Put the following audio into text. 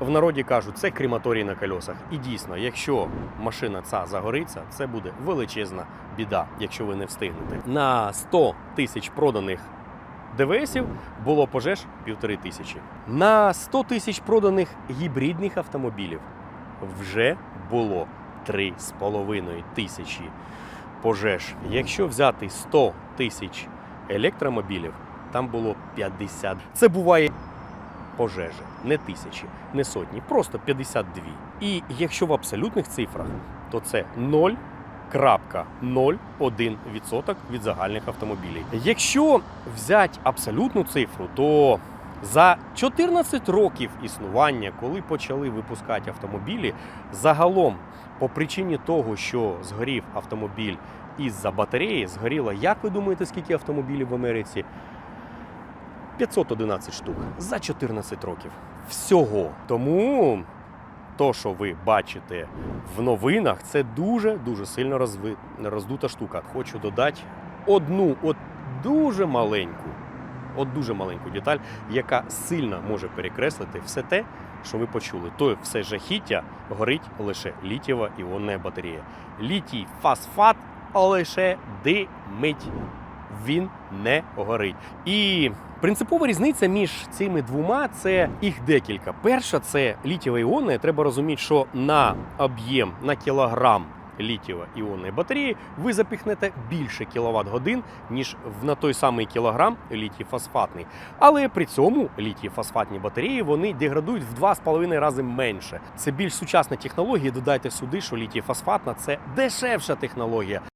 В народі кажуть, це крематорій на кольосах. І дійсно, якщо машина ця загориться, це буде величезна біда, якщо ви не встигнете. На 100 тисяч проданих ДВСів було пожеж півтори тисячі. На 100 тисяч проданих гібридних автомобілів вже було 3,5 тисячі пожеж. Якщо взяти 100 тисяч електромобілів, там було 50. Це буває пожежі, не тисячі, не сотні, просто 52. І якщо в абсолютних цифрах, то це 0,01% від загальних автомобілів. Якщо взяти абсолютну цифру, то за 14 років існування, коли почали випускати автомобілі, загалом по причині того, що згорів автомобіль із-за батареї, згоріло, як ви думаєте, скільки автомобілів в Америці? 511 штук за 14 років. Всього. Тому то, що ви бачите в новинах, це дуже дуже сильно розви... роздута штука. Хочу додати одну, от дуже маленьку, от дуже маленьку деталь, яка сильно може перекреслити все те, що ви почули. То все жахіття горить лише літієва іонна батарея. Літій фосфат лише димить. Він не горить. І принципова різниця між цими двома це їх декілька. Перша це літієва іонна. Треба розуміти, що на об'єм на кілограм літієва іонної батареї ви запіхнете більше кіловат годин, ніж в на той самий кілограм літій фосфатний. Але при цьому літій фосфатні батареї вони деградують в 2,5 рази менше. Це більш сучасна технологія. Додайте сюди, що літій фосфатна це дешевша технологія.